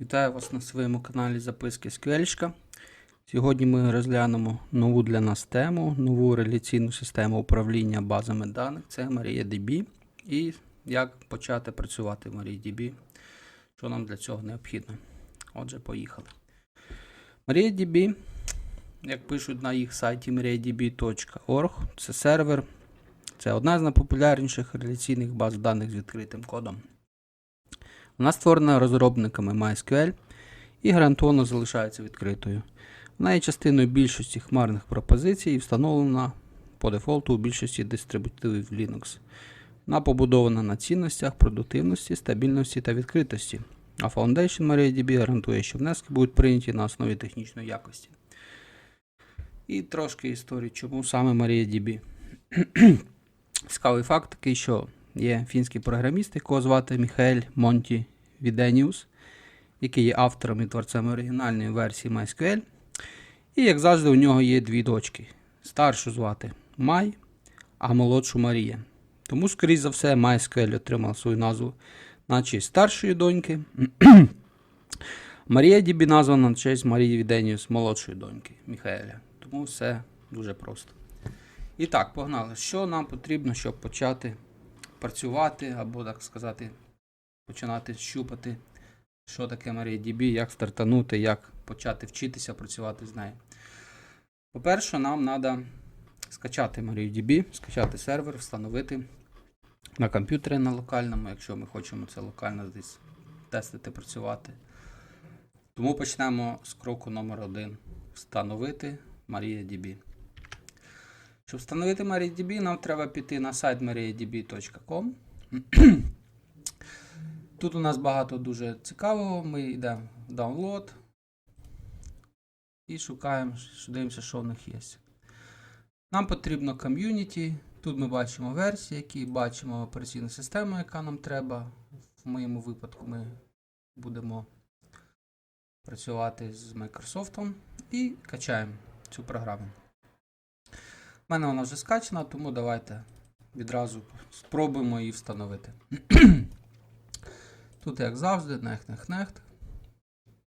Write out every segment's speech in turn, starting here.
Вітаю вас на своєму каналі Записки SQL. Сьогодні ми розглянемо нову для нас тему, нову реляційну систему управління базами даних. Це MariaDB. І як почати працювати в MariaDB, що нам для цього необхідно. Отже, поїхали. MariaDB, як пишуть на їх сайті mariadb.org, це сервер. Це одна з найпопулярніших реляційних баз даних з відкритим кодом. Вона створена розробниками MySQL і гарантовано залишається відкритою. Вона є частиною більшості хмарних пропозицій і встановлена по дефолту у більшості дистрибутивів Linux. Вона побудована на цінностях, продуктивності, стабільності та відкритості. А Foundation MariaDB гарантує, що внески будуть прийняті на основі технічної якості. І трошки історії, чому саме MariaDB. Цікавий факт такий, що є фінський програміст, якого звати Міхаель Монті Віденіус, який є автором і творцем оригінальної версії MySQL. І, як завжди, у нього є дві дочки. Старшу звати Май, а молодшу Марія. Тому, скоріш за все, MySQL отримав свою назву на честь старшої доньки. Марія Дібі названа на честь Марії Віденіус, молодшої доньки Міхаеля. Тому все дуже просто. І так, погнали. Що нам потрібно, щоб почати працювати, або, так сказати, починати щупати, що таке MariaDB, як стартанути, як почати вчитися працювати з нею. По-перше, нам треба скачати MariaDB, скачати сервер, встановити на комп'ютері на локальному, якщо ми хочемо це локально десь тестити, працювати. Тому почнемо з кроку номер один. Встановити MariaDB. Щоб встановити MariaDB, нам треба піти на сайт mariadb.com. Тут у нас багато дуже цікавого. Ми йдемо в download і шукаємо, дивимося, що в них є. Нам потрібно ком'юніті. Тут ми бачимо версії, які бачимо операційну систему, яка нам треба. В моєму випадку ми будемо працювати з Microsoft і качаємо цю програму. У мене вона вже скачана, тому давайте відразу спробуємо її встановити. Тут, як завжди, нех нех нехт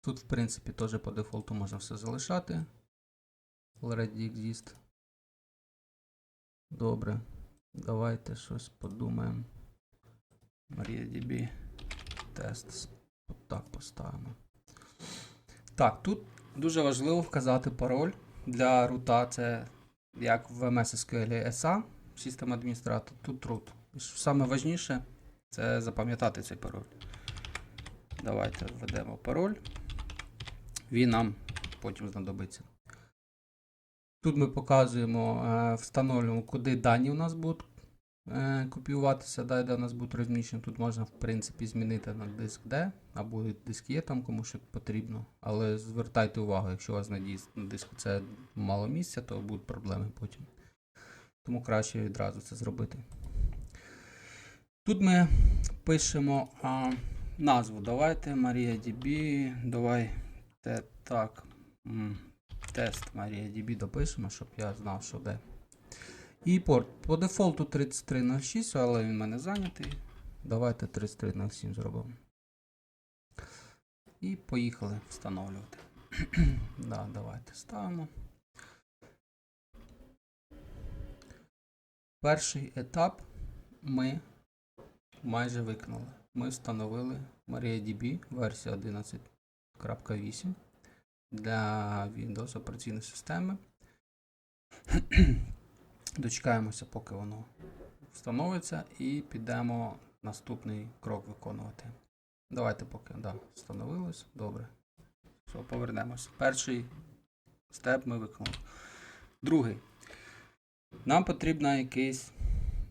Тут, в принципі, теж по дефолту можна все залишати. Already exist. Добре. Давайте щось подумаємо. MariaDB тест. От так поставимо. Так, тут дуже важливо вказати пароль для рута. Це як в MS SQL SA, система адміністратор, тут root. Саме важніше це запам'ятати цей пароль. Давайте введемо пароль. Він нам потім знадобиться. Тут ми показуємо, е, встановлюємо, куди дані у нас будуть е, копіюватися, да, де у нас будуть розміщені. Тут можна, в принципі, змінити на диск D, або диск є там, кому що потрібно. Але звертайте увагу, якщо у вас на диску це мало місця, то будуть проблеми потім. Тому краще відразу це зробити. Тут ми пишемо назву. Давайте MariaDB. Давайте так. Тест MariaDB допишемо, щоб я знав, що де. І порт. По дефолту 3306, але він в мене зайнятий. Давайте 3307 зробимо. І поїхали встановлювати. да, давайте ставимо. Перший етап ми майже виконали. Ми встановили MariaDB версія 11.8 для Windows операційної системи. Дочекаємося, поки воно встановиться, і підемо наступний крок виконувати. Давайте поки да, встановилось. Добре. Все, повернемося. Перший степ ми виконали. Другий. Нам потрібен якийсь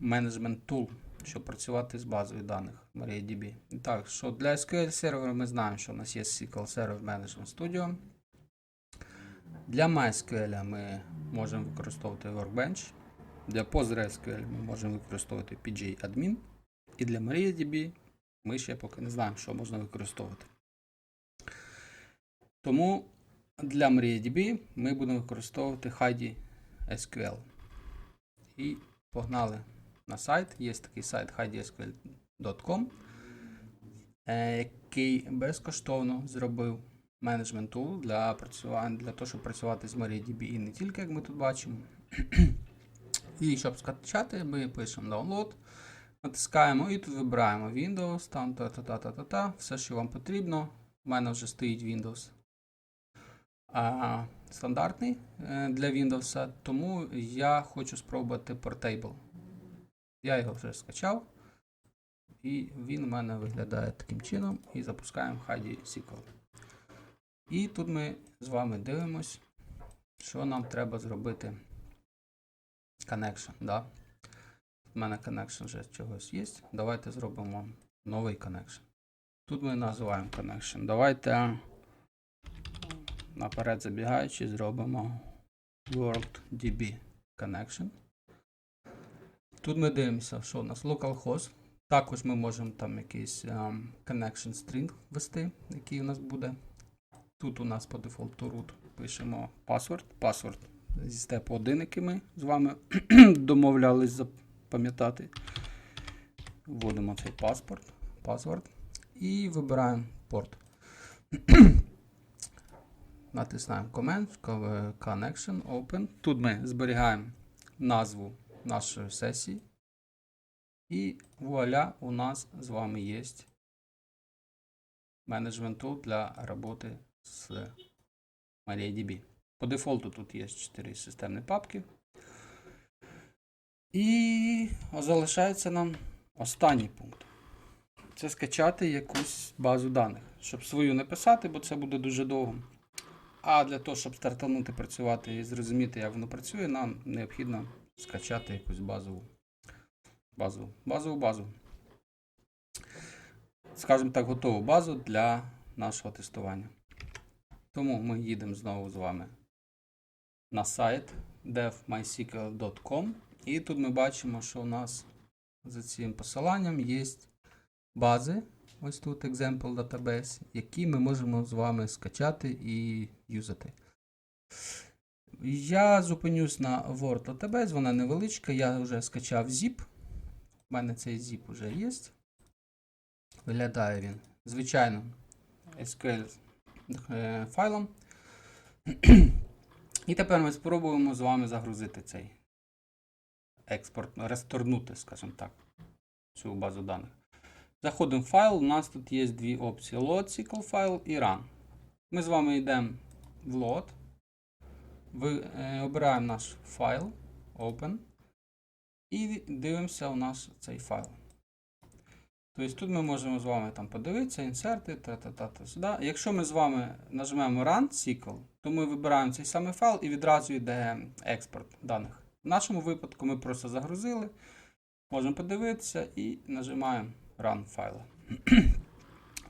менеджмент тул, щоб працювати з базою даних MariaDB. Так, що для SQL сервера ми знаємо, що у нас є SQL Server Management Studio. Для MySQL ми можемо використовувати Workbench. Для PostgreSQL ми можемо використовувати PG-Admin. І для MariaDB ми ще поки не знаємо, що можна використовувати. Тому для MariaDB ми будемо використовувати Heidi SQL. І погнали на сайт. Є такий сайт HeidiSQL.com. е, який безкоштовно зробив менеджмент tool для працювання для того, щоб працювати з MariaDB і не тільки, як ми тут бачимо. І щоб скачати, ми пишемо download, натискаємо і тут вибираємо Windows, там та-та-та-та-та, все, що вам потрібно. У мене вже стоїть Windows а, стандартний е, для Windows, тому я хочу спробувати Portable. Я його вже скачав. І він у мене виглядає таким чином. І запускаємо Heidi SQL. І тут ми з вами дивимось, що нам треба зробити. Connection. Да? У мене connection вже чогось є. Давайте зробимо новий connection. Тут ми називаємо connection. Давайте наперед забігаючи, зробимо WorldDB connection. Тут ми дивимося, що у нас localhost. Також ми можемо там якийсь um, connection string ввести, який у нас буде. Тут у нас по дефолту root пишемо password. Password зі степу 1, який ми з вами домовлялись запам'ятати. Вводимо цей паспорт, password і вибираємо порт. Натискаємо Command, Connection, Open. Тут ми зберігаємо назву нашої сесії. І вуаля, у нас з вами є менеджмент tool для роботи з MariaDB. По дефолту тут є 4 системні папки. І залишається нам останній пункт. Це скачати якусь базу даних. Щоб свою не писати, бо це буде дуже довго. А для того, щоб стартанути працювати і зрозуміти, як воно працює, нам необхідно скачати якусь базову базу, базову базу. Скажімо так, готову базу для нашого тестування. Тому ми їдемо знову з вами на сайт devmysql.com і тут ми бачимо, що у нас за цим посиланням є бази. Ось тут example database, які ми можемо з вами скачати і юзати. Я зупинюсь на Word database, вона невеличка, я вже скачав zip. У мене цей zip вже є. Виглядає він, звичайно, SQL е, файлом. І тепер ми спробуємо з вами загрузити цей експорт, ресторнути, скажімо так, цю базу даних. Заходимо в файл, у нас тут є дві опції: Load SQL файл і Run. Ми з вами йдемо в Load. Ви, е, обираємо наш файл, Open. І дивимося у нас цей файл. Тобто тут ми можемо з вами там подивитися, інсерти, та-та-та-та. Якщо ми з вами нажмемо Run SQL, то ми вибираємо цей самий файл і відразу йде експорт даних. В нашому випадку ми просто загрузили, можемо подивитися і нажимаємо Run файл.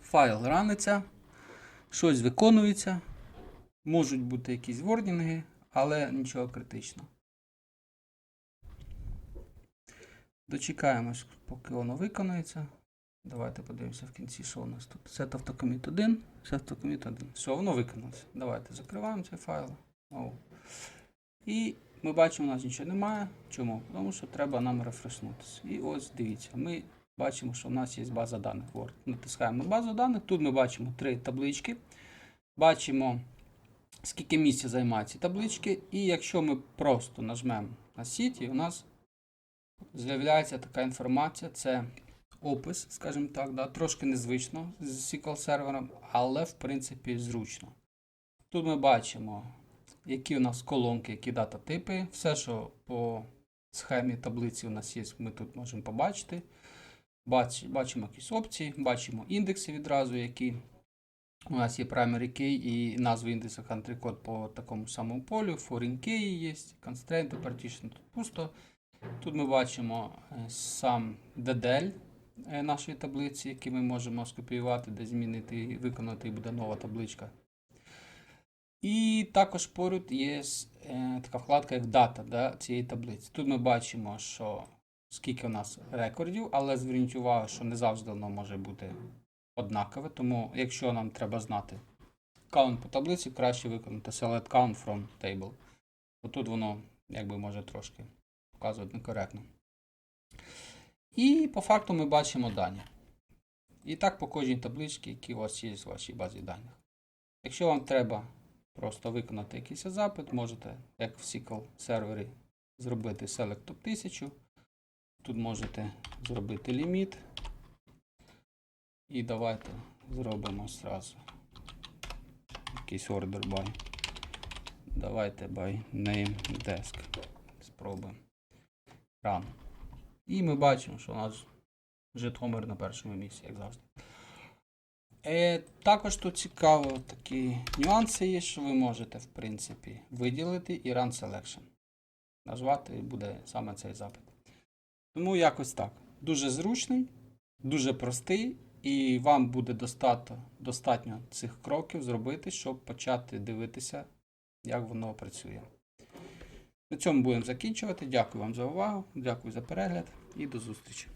Файл раниться, щось виконується. Можуть бути якісь вордінги, але нічого критичного. Дочекаємось, поки воно виконується. Давайте подивимося в кінці, що у нас тут. Set автокоміт 1, set автокоміт 1. Все, воно виконалося. Давайте закриваємо цей файл. О. І ми бачимо, у нас нічого немає. Чому? Тому що треба нам рефрешнутися. І ось дивіться, ми бачимо, що у нас є база даних Word. Натискаємо базу даних. Тут ми бачимо три таблички. Бачимо, скільки місця займають ці таблички. І якщо ми просто нажмемо на сіті, у нас з'являється така інформація. Це опис, скажімо так, да, трошки незвично з SQL сервером, але в принципі зручно. Тут ми бачимо, які у нас колонки, які дата-типи. Все, що по схемі таблиці у нас є, ми тут можемо побачити. Бач, бачимо якісь опції, бачимо індекси відразу, які у нас є primary key і назва індексу country code по такому самому полю. Foreign key є, constraint, partition тут пусто. Тут ми бачимо е, сам DDL е, нашої таблиці, який ми можемо скопіювати, де змінити і виконати, і буде нова табличка. І також поруч є е, така вкладка, як дата да, цієї таблиці. Тут ми бачимо, що скільки у нас рекордів, але зверніть увагу, що не завжди воно може бути однакове. Тому, якщо нам треба знати каунт по таблиці, краще виконати select count from table. Бо тут воно якби може трошки показувати некоректно. І по факту ми бачимо дані. І так по кожній табличці, які у вас є в вашій базі даних. Якщо вам треба просто виконати якийсь запит, можете, як в SQL сервері, зробити Select Top 1000. Тут можете зробити ліміт. І давайте зробимо зразу якийсь order by. Давайте by name desk. Спробуємо. Run. І ми бачимо, що у нас Житомир на першому місці, як завжди. Е, також тут цікаво такі нюанси є, що ви можете, в принципі, виділити і Run Selection. Назвати буде саме цей запит. Тому якось так. Дуже зручний, дуже простий, і вам буде достатньо, достатньо цих кроків зробити, щоб почати дивитися, як воно працює. На цьому будемо закінчувати. Дякую вам за увагу, дякую за перегляд і до зустрічі.